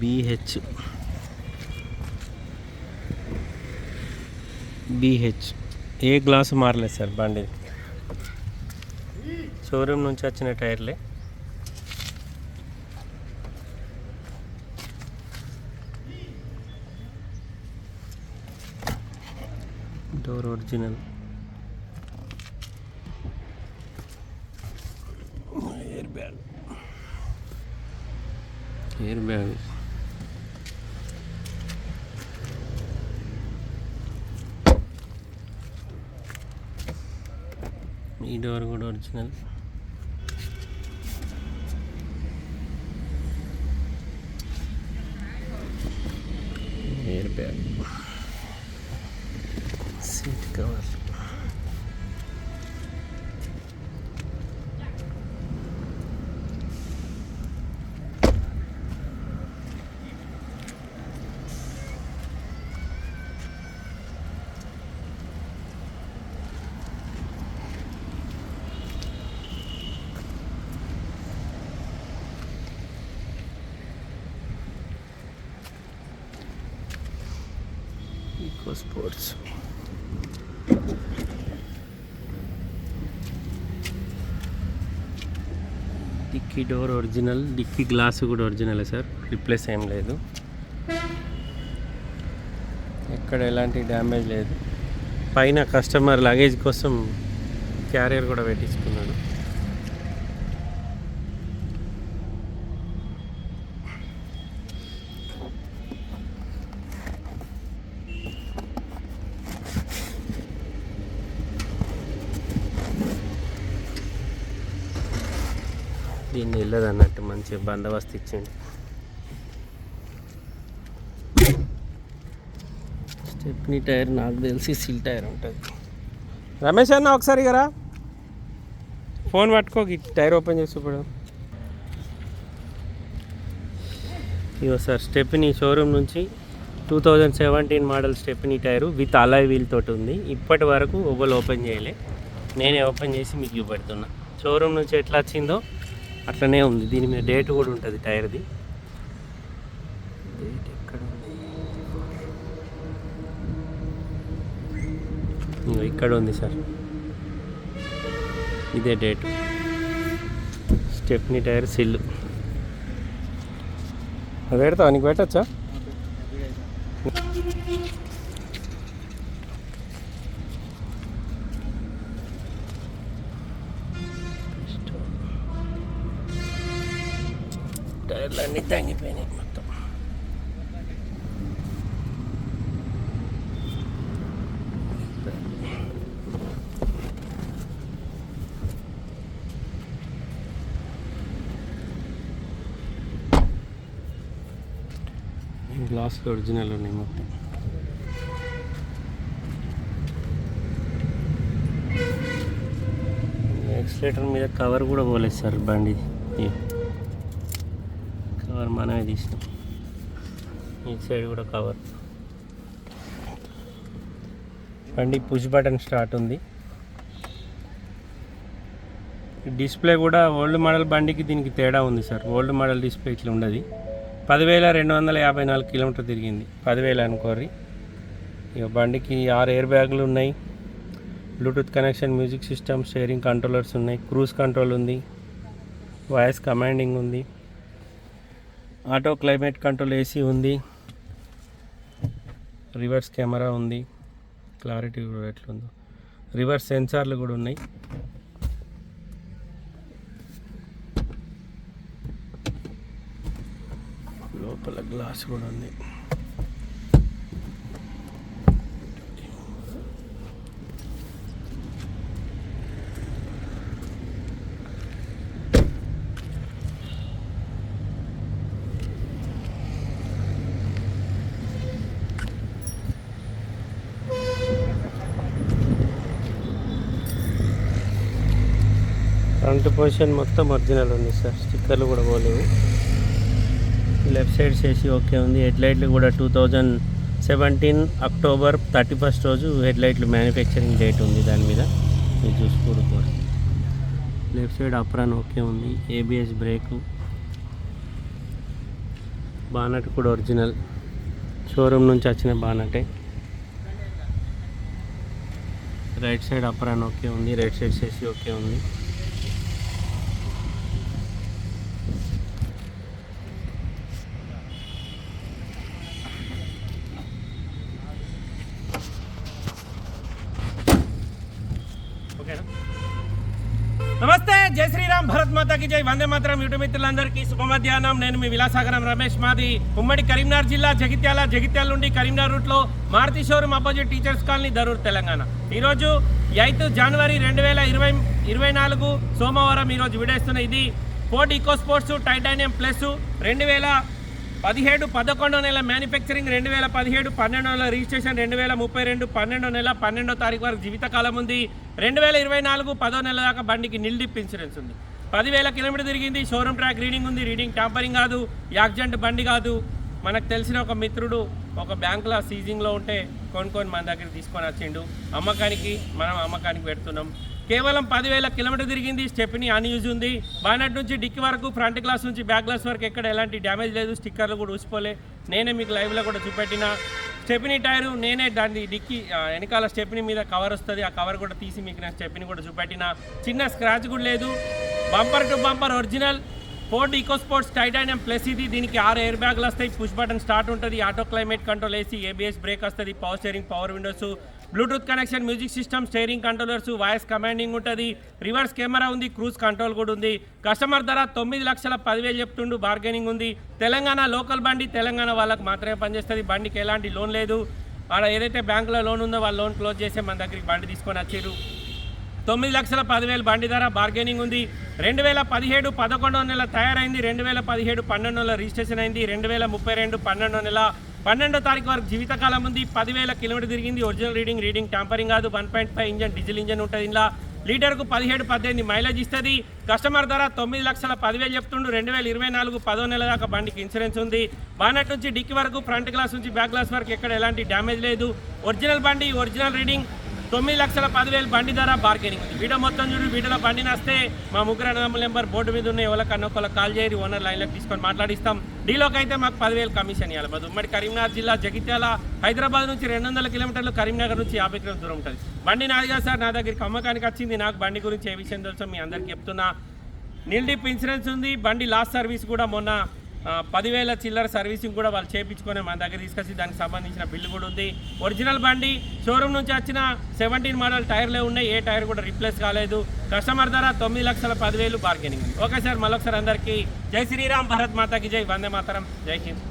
BH BH ఏ glass మారలేదు sir బండి షోరూమ్ నుంచి వచ్చిన టైర్లే door original air bag air bag ఈ డోర్ కూడా original air bag seat cover eco sports dicky door original dicky glass కూడా ఒరిజినలే సార్. రిప్లేస్ ఏం లేదు. ఎక్కడ ఎలాంటి డ్యామేజ్ లేదు. పైన కస్టమర్ లగేజ్ కోసం క్యారియర్ కూడా పెట్టించుకున్నాడు. దీన్ని వెళ్ళదు అన్నట్టు మంచిగా బందోబస్తు ఇచ్చిండు. స్టెప్నీ టైర్ నాకు తెలిసి సిల్ టైర్ ఉంటుంది. రమేష్ అన్న ఒకసారి కదా ఫోన్ పట్టుకో టైర్ ఓపెన్ చేసి ఇప్పుడు ఇగో సార్ స్టెప్నీ షోరూమ్ నుంచి two thousand seventeen model stepney tyre with alloy wheel తోటి ఉంది. ఇప్పటి వరకు ఓపెన్ చేయలే. నేనే ఓపెన్ చేసి మీకు చూపెడుతున్నా. షోరూమ్ నుంచి ఎట్లా వచ్చిందో అట్లనే ఉంది. దీని మీద డేట్ కూడా ఉంటుంది టైర్ది. డేట్ ఎక్కడ ఉంది? ఇగో ఇక్కడ ఉంది సార్. ఇదే డేట్. స్టెప్నీ టైర్ సిల్లు అది పెడతావా? నీకు పెట్టచ్చా? టైర్లు అన్నీ తగ్గిపోయినాయి మొత్తం గ్లాస్లో ఒరిజినల్ ఉన్నాయి మొత్తం ఎక్స్లేటర్ మీద కవర్ కూడా పోలేదు సార్ బండి. కవర్ మనమే తీసినాం. ఈ సైడ్ కూడా కవర్ బండి పుష్ బటన్ స్టార్ట్ ఉంది. డిస్ప్లే కూడా ఓల్డ్ మోడల్ బండికి దీనికి తేడా ఉంది సార్. ఓల్డ్ మోడల్ డిస్ప్లే ఇట్లా ఉండదు. పదివేల రెండు వందల యాభై నాలుగు కిలోమీటర్ తిరిగింది. పదివేలు అనుకోర్రి. ఇక బండికి ఆరు ఎయిర్ బ్యాగులు ఉన్నాయి. Bluetooth connection music system steering controllers ఉన్నాయి. క్రూజ్ కంట్రోల్ ఉంది. వాయిస్ కమాండింగ్ ఉంది. ఆటో క్లైమేట్ కంట్రోల్ ఏసీ ఉంది. రివర్స్ కెమెరా ఉంది. క్లారిటీ కూడా ఎట్లుందో. రివర్స్ సెన్సార్లు కూడా ఉన్నాయి. లోపల గ్లాస్ కూడా ఉంది. ఫ్రంట్ పొజిషన్ మొత్తం ఒరిజినల్ ఉంది సార్. స్టిక్కర్లు కూడా పోలేవు. లెఫ్ట్ సైడ్ చేసి ఓకే ఉంది. హెడ్ లైట్లు కూడా two thousand seventeen October thirty first రోజు హెడ్ లైట్లు మ్యానుఫ్యాక్చరింగ్ డేట్ ఉంది దాని మీద. మీరు చూసుకోరు లెఫ్ట్ సైడ్ అప్రాన్ ఓకే ఉంది. ABS brake. బానట్ కూడా ఒరిజినల్. షోరూమ్ నుంచి వచ్చిన బానటే. రైట్ సైడ్ అప్రాన్ ఓకే ఉంది. రైట్ సైడ్ చేసి ఓకే ఉంది. జై శ్రీరామ్ భరత్ మాతాకి జై. వందే మాత్రం యూట్యూబ్ మిత్రులందరికీ శుభ మధ్యాహ్నం నేను మీ విలాసాగరం రమేష్ మాది ఉమ్మడి కరీంనగర్ జిల్లా జగిత్యాల జగిత్యాల నుండి కరీంనగర్ రూట్లో Maruti showroom opposite teachers colony Darur Telangana. ఈరోజు ఎయిత్ జనవరి రెండు వేల ఇరవై ఇరవై నాలుగు సోమవారం ఈరోజు విడేస్తున్న ఇది. Ford eco sports titanium plus రెండు వేల పదిహేడు పదకొండో నెల మ్యానుఫ్యాక్చరింగ్ రెండు వేల పదిహేడు పన్నెండో నెల రిజిస్ట్రేషన్ రెండు వేల ముప్పై రెండు పన్నెండో నెల పన్నెండో తారీఖు వరకు జీవితకాలం ఉంది. రెండు వేల ఇరవై నాలుగు పదో నెల దాకా బండికి నిల్డిప్ ఇన్సూరెన్స్ ఉంది. పదివేల కిలోమీటర్ తిరిగింది షోరూమ్ ట్రాక్ రీడింగ్ ఉంది. రీడింగ్ టాంపరింగ్ కాదు యాక్సిడెంట్ బండి కాదు. మనకు తెలిసిన ఒక మిత్రుడు ఒక బ్యాంకులో సీజింగ్లో ఉంటే కొనుక్కొని మన దగ్గర తీసుకొని వచ్చిండు. అమ్మకానికి మనం అమ్మకానికి పెడుతున్నాం. కేవలం పదివేల కిలోమీటర్ తిరిగింది స్టెప్ని అన్యూజ్ ఉంది. బానట్ నుంచి డిక్కి వరకు ఫ్రంట్ గ్లాస్ నుంచి బ్యాక్ గ్లాస్ వరకు ఎక్కడ ఎలాంటి డ్యామేజ్ లేదు స్టిక్కర్లు కూడా ఊసిపోలే. నేనే మీకు లైవ్లో కూడా చూపెట్టిన. స్టెప్ని టైరు నేనే దాన్ని డిక్కి వెనకాల స్టెప్ని మీద కవర్ వస్తుంది. ఆ కవర్ కూడా తీసి మీకు నేను స్టెప్ని కూడా చూపెట్టిన. చిన్న స్క్రాచ్ కూడా లేదు. Bumper to bumper original Ford eco sports titanium plus ఇది. దీనికి ఆరు ఎయిర్ బ్యాగ్లు వస్తాయి. పుష్ బటన్ స్టార్ట్ ఉంటుంది. ఆటో క్లైమేట్ కంట్రోల్ వేసి ఏబిఎస్ బ్రేక్ వస్తుంది. Power steering power windows Bluetooth connection music system steering controllers voice commanding ఉంటుంది. రివర్స్ కెమెరా ఉంది క్రూజ్ కంట్రోల్ కూడా ఉంది. కస్టమర్ ధర తొమ్మిది లక్షల పదివేలు చెప్తుండు బార్గెనింగ్ ఉంది. తెలంగాణ లోకల్ బండి తెలంగాణ వాళ్ళకి మాత్రమే పనిచేస్తుంది. బండికి ఎలాంటి లోన్ లేదు. ఆడ ఏదైతే బ్యాంకులో లోన్ ఉందో వాళ్ళు లోన్ క్లోజ్ చేసి మన దగ్గరికి బండి తీసుకొని వచ్చారు తొమ్మిది లక్షల పదివేలు బండి ధర బార్గెనింగ్ ఉంది. రెండు వేల పదిహేడు పదకొండో నెల తయారైంది. రెండు వేల పదిహేడు పన్నెండో నెల రిజిస్ట్రేషన్ అయింది. రెండు వేల ముప్పై రెండు పన్నెండో నెల పన్నెండో తారీఖు వరకు జీవితకాలం ఉంది. పదివేల కిలోమీటర్ తిరిగింది. ఒరిజినల్ రీడింగ్ రీడింగ్ టాంపరింగ్ కాదు. One point five engine diesel engine ఉంటుంది ఇలా లీటర్కు పదిహేడు పద్దెనిమిది మైలేజ్ ఇస్తుంది. కస్టమర్ ధర తొమ్మిది లక్షల పదివేలు చెప్తుండు. రెండు వేల ఇరవై నాలుగు పదో నెల దాకా బండికి ఇన్సూరెన్స్ ఉంది. బానట్ నుంచి డిక్కి వరకు ఫ్రంట్ గ్లాస్ నుంచి బ్యాక్ గ్లాస్ వరకు ఎక్కడ ఎలాంటి డ్యామేజ్ లేదు. ఒరిజినల్ బండి ఒరిజినల్ రీడింగ్ తొమ్మిది లక్షల పదివేలు బండి ధర బార్గెనింగ్ ఉంది వీడియో మొత్తం చూడు వీడియోలో బండి నస్తే మా ముగ్గురు అన్నదమ్ముల నెంబర్ బోర్డు మీద ఉన్న ఎవరికన్నా ఒకళ్ళకి కాల్ చేయరు ఓనర్ లైన్లోకి తీసుకొని మాట్లాడిస్తాం. డీలోకి అయితే మాకు పదివేలు కమిషన్ ఇవ్వాలి మాది ఉమ్మడి కరీంనగర్ జిల్లా జగిత్యాల హైదరాబాద్ నుంచి రెండు వందల కిలోమీటర్లు కరీంనగర్ నుంచి యాభై కిలోమీటర్ దూరం ఉంటుంది. బండి నాదిగా సార్ నా దగ్గరికి అమ్మకానికి వచ్చింది. నాకు బండి గురించి ఏ విషయం తెలుసో మీ అందరికీ చెప్తున్నా. నిల్డీప్ ఇన్సూరెన్స్ ఉంది బండి లాస్ట్ సర్వీస్ కూడా మొన్న పదివేల చిల్లర సర్వీసింగ్ కూడా వాళ్ళు చేయించుకొని మన దగ్గర తీసుకొచ్చి దానికి సంబంధించిన బిల్లు కూడా ఉంది. ఒరిజినల్ బండి షోరూమ్ నుంచి వచ్చిన సెవెంటీన్ మోడల్ టైర్లే ఉన్నాయి. ఏ టైర్ కూడా రిప్లేస్ కాలేదు. కస్టమర్ ధర తొమ్మిది లక్షల పదివేలు బార్గెనింగ్ ఓకే సార్ మరొకసారి అందరికీ జై శ్రీరామ్ భరత్ మాతాకి జై. వందే మాతరం. జై హింద్.